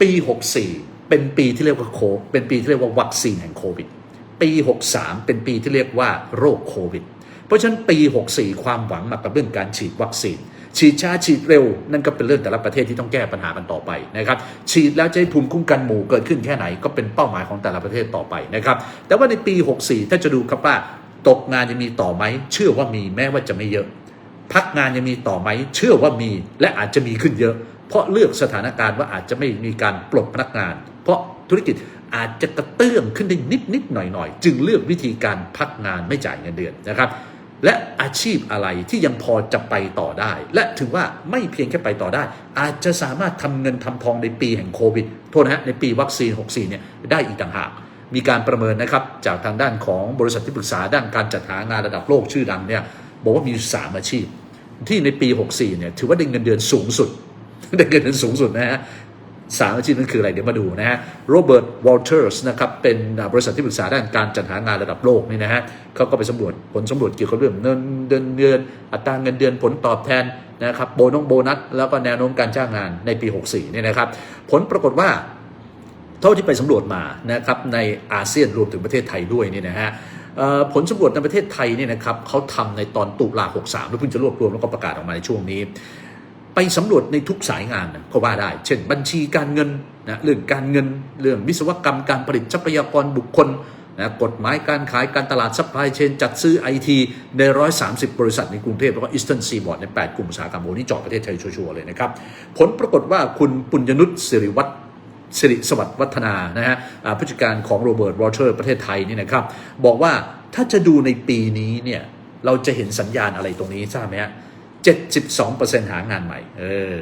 ปี 64 เป็นปีที่เรียกว่าโค เป็นปีที่เรียกว่าวัคซีนแห่งโควิด ปี 63 เป็นปีที่เรียกว่าโรคโควิด เพราะฉะนั้นปี 64 ความหวังมากับเรื่องการฉีดวัคซีน ฉีดช้าฉีดเร็ว นั่นก็เป็นเรื่องแต่ละประเทศที่ต้องแก้ปัญหากันต่อไปนะครับฉีดแล้วจะให้ภูมิคุ้มกันหมู่เกิดขึ้นแค่ไหนก็เป็นเป้าหมายของแต่ละประเทศต่อไปนะครับแต่ว่าในปี 64 ถ้าจะดูครับว่าตกงานยังมีต่อไหมเชื่อว่ามีแม้ว่าจะไม่เยอะ พักงานยังมีต่อไหมเชื่อว่ามีและอาจจะมีขึ้นเยอะ เพราะเลือกสถานการณ์ว่าอาจจะไม่มีการปลดพนักงาน เพราะธุรกิจอาจจะกระเตื้องขึ้นได้นิดนิดหน่อยหน่อยจึงเลือกวิธีการพักงานไม่จ่ายเงินเดือนนะครับ และอาชีพอะไรที่ยังพอจะไปต่อได้ และถือว่าไม่เพียงแค่ไปต่อได้ อาจจะสามารถทำเงินทำทองในปีแห่งโควิดโทษนะฮะในปีวัคซีน 64 เนี่ยได้อีกต่างหากมีการประเมินนะครับจากทางด้านของบริษัทที่ปรึกษาด้านการจัดหางานระดับโลกชื่อดังเนี่ยบอกว่ามีอยู่สามอาชีพ ที่ในปี 64 เนี่ยถือว่าได้เงินเดือนสูงสุด ได้เงินเดือนสูงสุดนะฮะสามอาชีพนั้นคืออะไรเดี๋ยวมาดูนะฮะโรเบิร์ตวอลเทอร์สนะครับเป็นบริษัทที่ปรึกษาด้านการจัดหางานระดับโลกนี่นะฮะเขาก็ไปสำรวจผลสำรวจเกี่ยวกับเรื่องเงินเดือนเดือนอัตราเงินเดือนผลตอบแทนนะครับโบนงโบนัส แล้วก็แนวโน้มการจ้างงานในปี 64เนี่ยนะครับ ผลปรากฏว่า เท่าที่ไปสำรวจมานะครับในอาเซียนรวมถึงประเทศไทยด้วยนี่นะฮะผลสำรวจในประเทศไทยเนี่ยนะครับเขาทำในตอนตุลา 63 แล้วเพิ่งจะรวบรวมแล้วก็ประกาศออกมาในช่วงนี้ ไปสำรวจในทุกสายงานก็ว่าได้ เช่น บัญชีการเงินนะเรื่องการเงินเรื่องวิศวกรรมการผลิตทรัพยากรบุคคลนะกฎหมายการขายการตลาดซัพพลายเชนจัดซื้อไอทีใน 130 บริษัทในกรุงเทพแล้วก็อีสเทิร์นซีบอร์ดใน 8 กลุ่มอุตสาหกรรมโอ้นี่เจาะประเทศไทยชัวร์เลยนะครับ ผลปรากฏว่าคุณปุญญนุชสิริวัฒน์สิริสวัสดิ์วัฒนานะฮะผู้จัดการของโรเบิร์ตวอเตอร์ประเทศไทยนี่นะครับ บอกว่าถ้าจะดูในปีนี้เนี่ยเราจะเห็นสัญญาณอะไรตรงนี้ทราบไหมฮะ 72%หางานใหม่ เออ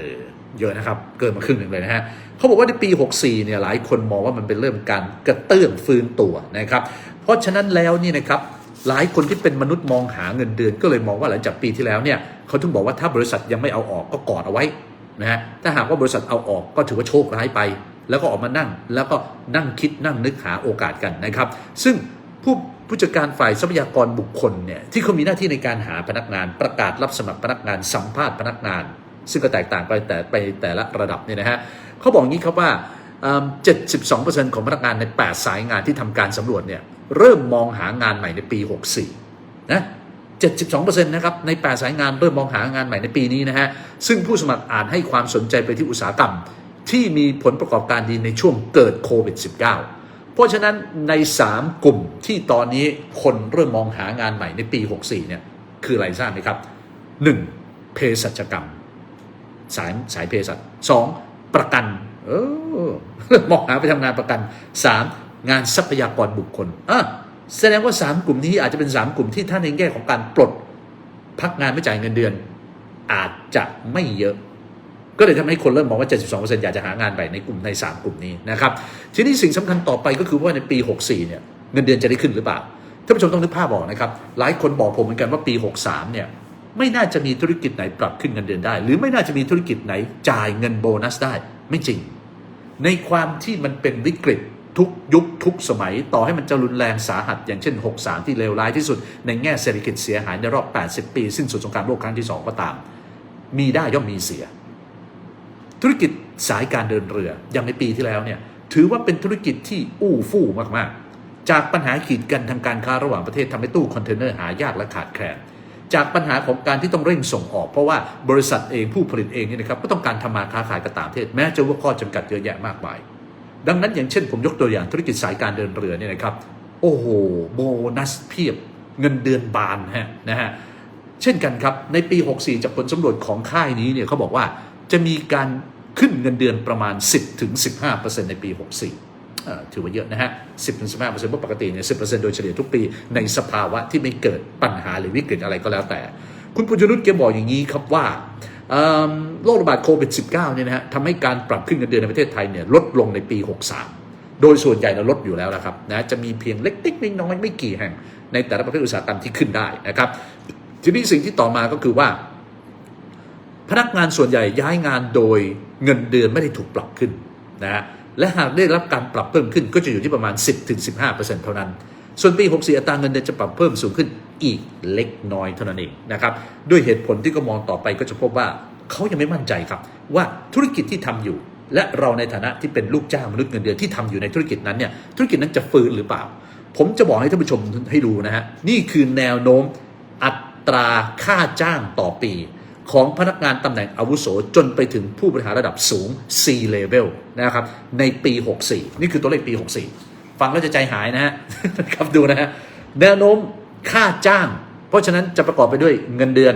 เยอะนะครับ เกินมาครึ่งหนึ่งเลยนะฮะเขาบอกว่าในปี 64 เนี่ย หลายคนมองว่ามันเป็นเรื่องการกระเตื้องฟื้นตัวนะครับ เพราะฉะนั้นแล้วนี่นะครับ หลายคนที่เป็นมนุษย์มองหาเงินเดือนก็เลยมองว่าหลังจากปีที่แล้วเนี่ยเขาถึงบอกว่าถ้าบริษัทยังไม่เอาออกก็กอดเอาไว้นะฮะ ถ้าหากว่าบริษัทเอาออกก็ถือว่าโชคร้ายไป แล้วก็ออกมานั่ง แล้วก็นั่งคิดนั่งนึกหาโอกาสกันนะครับ ซึ่งผู้ ผู้จัดการฝ่ายทรัพยากรบุคคลเนี่ยที่เขามีหน้าที่ในการหาพนักงานประกาศรับสมัครพนักงานสัมภาษณ์พนักงาน ซึ่งก็แตกต่างไปแต่ไปแต่ละระดับเนี่ยนะฮะเขาบอกงี้ครับว่าเอิ่ม72%ของพนักงานใน 8 สายงานที่ทำการสำรวจเนี่ยเริ่มมองหางานใหม่ในปี 64 นะ 72%นะครับใน 8 สายงานเริ่มมองหางานใหม่ในปีนี้นะฮะซึ่งผู้สมัครอาจให้ความสนใจไปที่อุตสาหกรรม ที่มีผลประกอบการดีในช่วงเกิดโควิด -19 เพราะฉะนั้นใน 3 กลุ่มที่ตอนนี้คนเริ่มมองหางานใหม่ในปี 64 เนี่ย คืออะไรทราบไหมครับ 1. เภสัชกรรม สายสายเภสัชสองประกัน เออมองหาไปทำงานประกันสามงานทรัพยากรบุคคลอะแสดงว่าสามกลุ่มนี้อาจจะเป็นสามกลุ่มที่ท่านในแง่ของการปลด พักงานไม่จ่ายเงินเดือน อาจจะไม่เยอะ ก็เลยทำให้คนเริ่มมองว่า 72%อยากจะหางานใหม่ในกลุ่มใน 3 กลุ่มนี้นะครับ ทีนี้สิ่งสำคัญต่อไปก็คือว่าในปี 64 เนี่ยเงินเดือนจะได้ขึ้นหรือเปล่า ท่านผู้ชมต้องนึกภาพบอกนะครับ หลายคนบอกผมเหมือนกันว่าปี 63 เนี่ยไม่น่าจะมีธุรกิจไหนปรับขึ้นเงินเดือนได้ หรือไม่น่าจะมีธุรกิจไหนจ่ายเงินโบนัสได้ ไม่จริง ในความที่มันเป็นวิกฤตทุกยุคทุกสมัยต่อให้มันจะรุนแรงสาหัส อย่างเช่น 63 ที่เลวร้ายที่สุด ในแง่เศรษฐกิจเสียหายในรอบ 80 ปี สิ้นสุดสงครามโลกครั้งที่ 2 ก็ตาม มีได้ย่อมมีเสีย ธุรกิจสายการเดินเรืออย่างในปีที่แล้วเนี่ยถือว่าเป็นธุรกิจที่อู้ฟู่มากๆ จากปัญหาขีดกันทางการค้าระหว่างประเทศทำให้ตู้คอนเทนเนอร์หายากและขาดแคลนจากปัญหาของการที่ต้องเร่งส่งออก เพราะว่าบริษัทเองผู้ผลิตเองเนี่ยนะครับก็ต้องการทำมาค้าขายกับต่างประเทศแม้จะว่าข้อจำกัดเยอะแยะมากมาย ดังนั้นอย่างเช่นผมยกตัวอย่างธุรกิจสายการเดินเรือเนี่ยนะครับโอ้โหโบนัสเพียบเงินเดือนบานฮะนะฮะเช่นกันครับในปี 64 จากผลสำรวจของค่ายนี้เนี่ยเขาบอกว่าจะมีการ ขึ้นเงินเดือนประมาณ 10-15%ในปี 64 ถือว่าเยอะนะฮะ 10-15%เพราะปกติเนี่ย10%โดยเฉลี่ยทุกปีในสภาวะที่ไม่เกิดปัญหาหรือวิกฤตอะไรก็แล้วแต่ คุณปุญญนุชแกบอกอย่างนี้ครับว่าโรคระบาดโควิด -19 เนี่ยนะฮะทำให้การปรับขึ้นเงินเดือนในประเทศไทยเนี่ยลดลงในปี 63 โดยส่วนใหญ่เราลดอยู่แล้วนะครับนะจะมีเพียงเล็กๆน้อยๆไม่กี่แห่ง ในแต่ละประเภทอุตสาหกรรมที่ขึ้นได้นะครับทีนี้สิ่งที่ต่อมาก็คือว่า พนักงานส่วนใหญ่ย้ายงานโดยเงินเดือนไม่ได้ถูกปรับขึ้นนะฮะและหากได้รับการปรับเพิ่มขึ้นก็จะอยู่ที่ประมาณ 10-15%เท่านั้น ส่วนปี 64 อัตราเงินเดือนจะปรับเพิ่มสูงขึ้นอีกเล็กน้อยเท่านั้นเองนะครับด้วยเหตุผลที่ก็มองต่อไปก็จะพบว่าเขายังไม่มั่นใจครับ ว่าธุรกิจที่ทำอยู่ และเราในฐานะที่เป็นลูกจ้างมนุษย์เงินเดือนที่ทำอยู่ในธุรกิจนั้นเนี่ยธุรกิจนั้นจะฟื้นหรือเปล่า ผมจะบอกให้ท่านผู้ชมให้ดูนะฮะนี่คือแนวโน้มอัตราค่าจ้างต่อปี ของพนักงานตำแหน่งอาวุโสจนไปถึงผู้บริหารระดับสูง C level นะครับในปี 64 นี่คือตัวเลขปี 64 ฟังแล้วจะใจหายนะฮะครับดูนะฮะแนวโน้มค่าจ้าง เพราะฉะนั้นจะประกอบไปด้วยเงินเดือน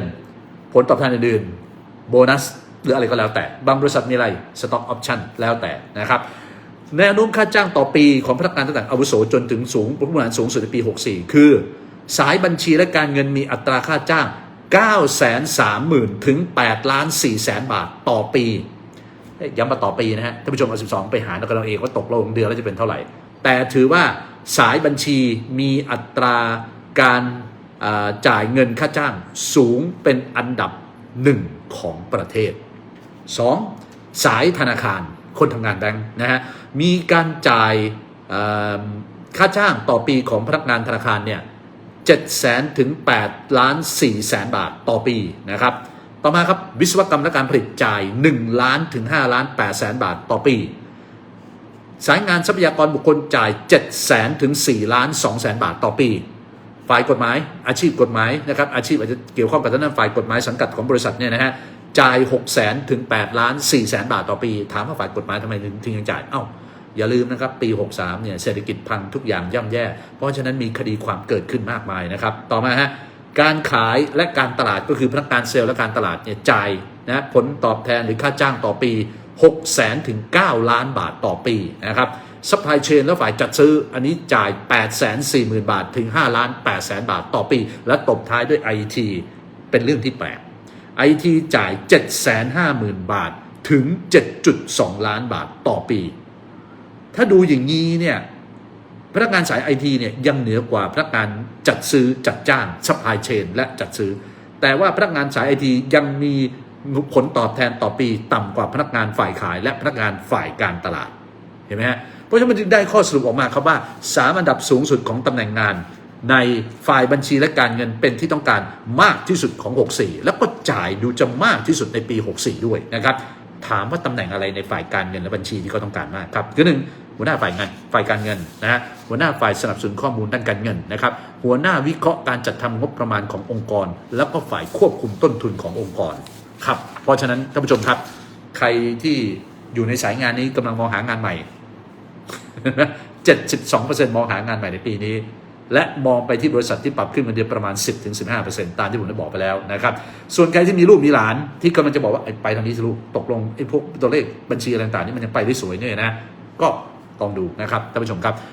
ผลตอบแทนอื่นๆโบนัส หรืออะไรก็แล้วแต่ บางบริษัทมีอะไร Stock Option แล้วแต่นะครับแนวโน้มค่าจ้างต่อปีของพนักงานตั้งแต่อาวุโสจนถึงสูงผู้บริหารสูงสุดในปี 64 คือ สายบัญชีและการเงินมีอัตราค่าจ้าง 9 3 0 0 0 0 ถึง8ล้าน4แสนบาทต่อปี ย้ำมาต่อปีนะฮะท่านผู้ชมเอา12 ไปหารกันเอาเองว่าตกลงเดือนแล้วจะเป็นเท่าไหร่ แต่ถือว่าสายบัญชีมีอัตราการจ่ายเงินค่าจ้างสูงเป็นอันดับหนึ่งของประเทศ 2. สายธนาคารคนทำงานแบงค์นะฮะมีการจ่ายค่าจ้างต่อปีของพนักงานธนาคารเนี่ย 7แสนถึง8ล้าน4แสนบาทต่อปีนะครับ ต่อมาครับวิศวกรรมและการผลิตจ่าย 1 ล้านถึง5ล้าน8แสนบาทต่อปี สายงานทรัพยากรบุคคลจ่าย7แสนถึง4ล้าน2แสนบาทต่อปี ฝ่ายกฎหมาย อาชีพกฎหมายนะครับอาชีพอาจจะเกี่ยวข้องกับทางด้านฝ่ายกฎหมายสังกัดของบริษัทเนี่ยนะฮะจ่าย6แสนถึง8ล้าน4แสนบาทต่อปี ถามว่าฝ่ายกฎหมายทำไมถึงถึงยังจ่ายเอ้า อย่าลืมนะครับปี 63เนี่ยเศรษฐกิจพังทุกอย่างย่ำแย่ เพราะฉะนั้นมีคดีความเกิดขึ้นมากมายนะครับ ต่อมาฮะการขายและการตลาดก็คือพนักงานเซลล์และการตลาดเนี่ยจ่ายนะผลตอบแทนหรือค่าจ้างต่อปี6แสนถึง 9 ล้านบาทต่อปีนะครับซัพพลายเชนและฝ่ายจัดซื้อ อันนี้จ่าย 8 4 0 0 0 0 บาทถึง 5 ล้าน8แสนบาทต่อปี และตบท้ายด้วย IT เป็นเรื่องที่แปลก IT จ่าย 750,000 บาทถึง 7.2 ล้านบาทต่อปี ถ้าดูอย่างนี้เนี่ยพนักงานสายไอทีเนี่ยยังเหนือกว่าพนักงานจัดซื้อจัดจ้างซัพพลายเชนและจัดซื้อ แต่ว่าพนักงานสายไอทียังมีผลตอบแทนต่อปีต่ำกว่าพนักงานฝ่ายขาย และพนักงานฝ่ายการตลาดเห็นไหมฮะเพราะฉะนั้นมันจึงได้ข้อสรุปออกมาครับว่าสามอันดับสูงสุดของตำแหน่งงาน ในฝ่ายบัญชีและการเงินเป็นที่ต้องการมากที่สุดของ 64 แล้วก็จ่ายดูจะมากที่สุดในปี 64 ด้วยนะครับถามว่าตำแหน่งอะไรในฝ่ายการเงินและบัญชีที่เขาต้องการมากครับคือหนึ่ง หัวหน้าฝ่ายงานฝ่ายการเงินนะฮะหัวหน้าฝ่ายสนับสนุนข้อมูลด้านการเงินนะครับ หัวหน้าวิเคราะห์การจัดทำงบประมาณขององค์กร แล้วก็ฝ่ายควบคุมต้นทุนขององค์กรครับเพราะฉะนั้นท่านผู้ชมครับ ใครที่อยู่ในสายงานนี้กำลังมองหางานใหม่ 72%มองหางานใหม่ในปีนี้ และมองไปที่บริษัทที่ปรับขึ้นเงินเดือนประมาณ 10-15%ตามที่ผมได้บอกไปแล้วนะครับ ส่วนใครที่มีลูกมีหลานที่กำลังจะบอกว่าไอ้ไปทางนี้สิลูกตกลงไอ้พวกตัวเลขบัญชีอะไรต่างๆนี่มันยังไปได้สวยเนี่ยนะ ก็ ต้องดูนะครับท่านผู้ชมครับ